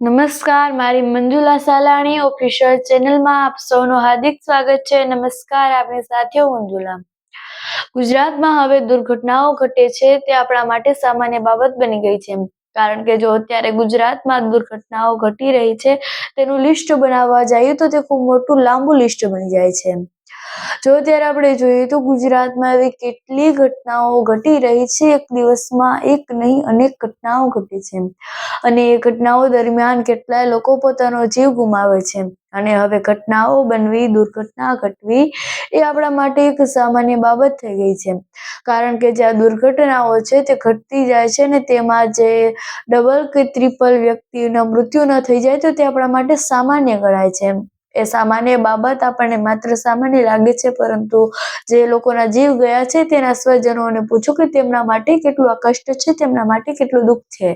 નમસ્કાર, મારી મંજુલા સાલાણી ઓફિશિયલ ચેનલમાં આપ સૌનું હાર્દિક સ્વાગત છે. નમસ્કાર આપની સાથે મંજુલા. ગુજરાતમાં હવે દુર્ઘટનાઓ ઘટે છે તે આપણા માટે સામાન્ય બાબત બની ગઈ છે. કારણ કે જો અત્યારે ગુજરાતમાં દુર્ઘટનાઓ ઘટી રહી છે, તેનું લિસ્ટ બનાવવા જઈએ તો તે ખૂબ મોટું લાંબુ લિસ્ટ બની જાય છે. જો અત્યારે આપણે જોઈએ તો ગુજરાતમાં એવી કેટલી ઘટનાઓ ઘટી રહી છે. એક દિવસમાં એક નહીં, અનેક ઘટનાઓ ઘટે છે. અને એ ઘટનાઓ દરમિયાન કેટલાય લોકો પોતાનો જીવ ગુમાવે છે. અને હવે ઘટનાઓ બનવી, દુર્ઘટના ઘટવી એ આપણા માટે એક સામાન્ય બાબત થઈ ગઈ છે. કારણ કે જ્યાં દુર્ઘટનાઓ છે તે ઘટતી જાય છે ને તેમાં જે ડબલ કે ત્રિપલ વ્યક્તિના મૃત્યુ ન થઈ જાય તો તે આપણા માટે સામાન્ય ગણાય છે. એ સામાન્ય બાબત આપણને માત્ર સામાન્ય લાગે છે, પરંતુ જે લોકોના જીવ ગયા છે તેના સ્વજનોને પૂછો કે તેમના માટે કેટલું આ કષ્ટ છે, તેમના માટે કેટલું દુઃખ છે.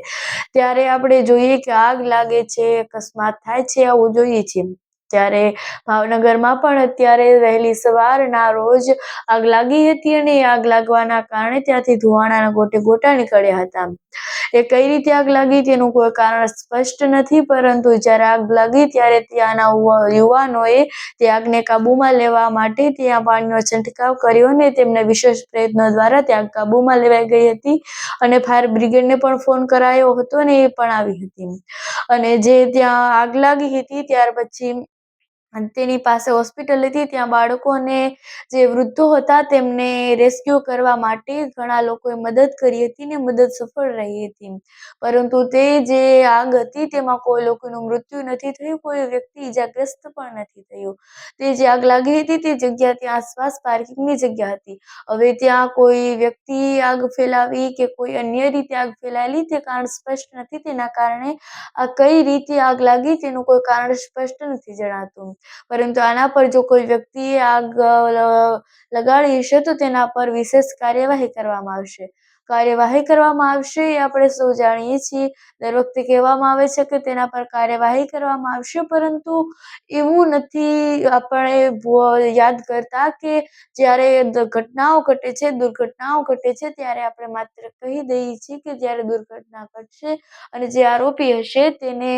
ત્યારે આપણે જોઈએ કે આગ લાગે છે, અકસ્માત થાય છે, આવું જોઈએ છીએ ત્યારે ભાવનગરમાં પણ અત્યારે વહેલી સવારના રોજ આગ લાગી હતી અને આગ લાગવાના કારણે ત્યાંથી ધુવાણાના ગોટે ગોટા નીકળ્યા હતા. એ કઈ રીતે આગ લાગી તેનું કોઈ કારણ સ્પષ્ટ નથી, પરંતુ જ્યારે આગ લાગી ત્યારે ત્યાંના યુવાનોએ તે આગને કાબૂમાં લેવા માટે ત્યાં પાણીનો છંટકાવ કર્યો અને તેમને વિશેષ પ્રયત્નો દ્વારા ત્યાં કાબૂમાં લેવાઈ ગઈ હતી અને ફાયર બ્રિગેડને પણ ફોન કરાયો હતો અને એ પણ આવી હતી. અને જે ત્યાં આગ લાગી હતી ત્યાર પછી તેની પાસે હોસ્પિટલ હતી ત્યાં બાળકોને જે વૃદ્ધો હતા તેમને રેસ્ક્યુ કરવા માટે ઘણા લોકોએ મદદ કરી હતી ને મદદ સફળ રહી હતી. પરંતુ તે જે આગ હતી તેમાં કોઈ લોકોનું મૃત્યુ નથી થયું, કોઈ વ્યક્તિ ઈજાગ્રસ્ત પણ નથી થયું. તે જે આગ લાગી હતી તે જગ્યા ત્યાં આસપાસ પાર્કિંગની જગ્યા હતી. હવે ત્યાં કોઈ વ્યક્તિ આગ ફેલાવી કે કોઈ અન્ય રીતે આગ ફેલાયેલી તે કારણ સ્પષ્ટ નથી. તેના કારણે આ કઈ રીતે આગ લાગી તેનું કોઈ કારણ સ્પષ્ટ નથી જણાતું. પરંતુ આના પર જો કોઈ વ્યક્તિએ આગ લગાડી હશે તો તેના પર વિશેષ કાર્યવાહી કરવામાં આવશે. કાર્યવાહી કરવામાં આવશે એ આપણે સૌ જાણીએ છીએ. દર વખતે કહેવામાં આવે છે કે તેના પર કાર્યવાહી કરવામાં આવશે, પરંતુ એવું નથી આપણે યાદ કરતા કે જ્યારે ઘટનાઓ ઘટે છે, દુર્ઘટનાઓ ઘટે છે, ત્યારે આપણે માત્ર કહી દઈએ છીએ કે જ્યારે દુર્ઘટના ઘટશે અને જે આરોપી હશે તેને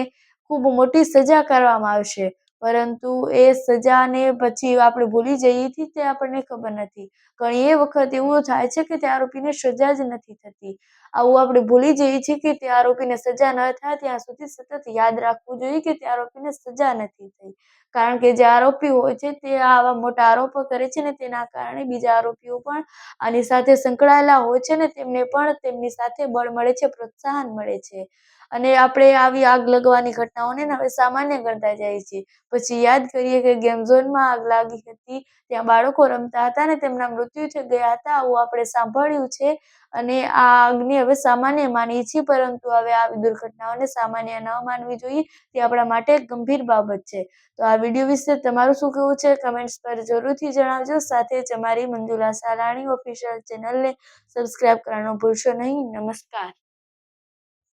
ખૂબ મોટી સજા કરવામાં આવશે. પરંતુ એ સજાને પછી આપણે ભૂલી જઈએ છીએ તે આપણને ખબર નથી. ઘણી એ વખત એવું થાય છે કે તે આરોપીને સજા જ નથી થતી. આવું આપણે ભૂલી જઈએ છીએ કે તે આરોપીને સજા ન થાય ત્યાં સુધી સતત યાદ રાખવું જોઈએ કે તે આરોપીને સજા નથી થઈ. કારણ કે જે આરોપી હોય છે તે આવા મોટા આરોપો કરે છે ને તેના કારણે બીજા આરોપીઓ પણ આની સાથે સંકળાયેલા હોય છે ને તેમને પણ તેમની સાથે બળ મળે છે, પ્રોત્સાહન મળે છે. અને આપણે આવી આગ લગવાની ઘટનાઓને હવે સામાન્ય ગણતા જઈએ છીએ. પછી યાદ કરીએ કે ગેમ ઝોનમાં આગ લાગી હતી, ત્યાં બાળકો રમતા હતા અને તેમના મૃત્યુ થઈ ગયા હતા, આવું આપણે સાંભળ્યું છે. અને આ આગને હવે સામાન્ય માનીએ છીએ, પરંતુ હવે આવી દુર્ઘટનાઓને સામાન્ય ન માનવી જોઈએ, તે આપણા માટે ગંભીર બાબત છે. તો આ વીડિયો વિશે તમારું શું કહેવું છે? કમેન્ટ્સ પર જરૂરથી જણાવજો. સાથે જ અમારી મંજુલા સાલાણી ઓફિશિયલ ચેનલને સબસ્ક્રાઈબ કરવાનું ભૂલશો નહીં. નમસ્કાર.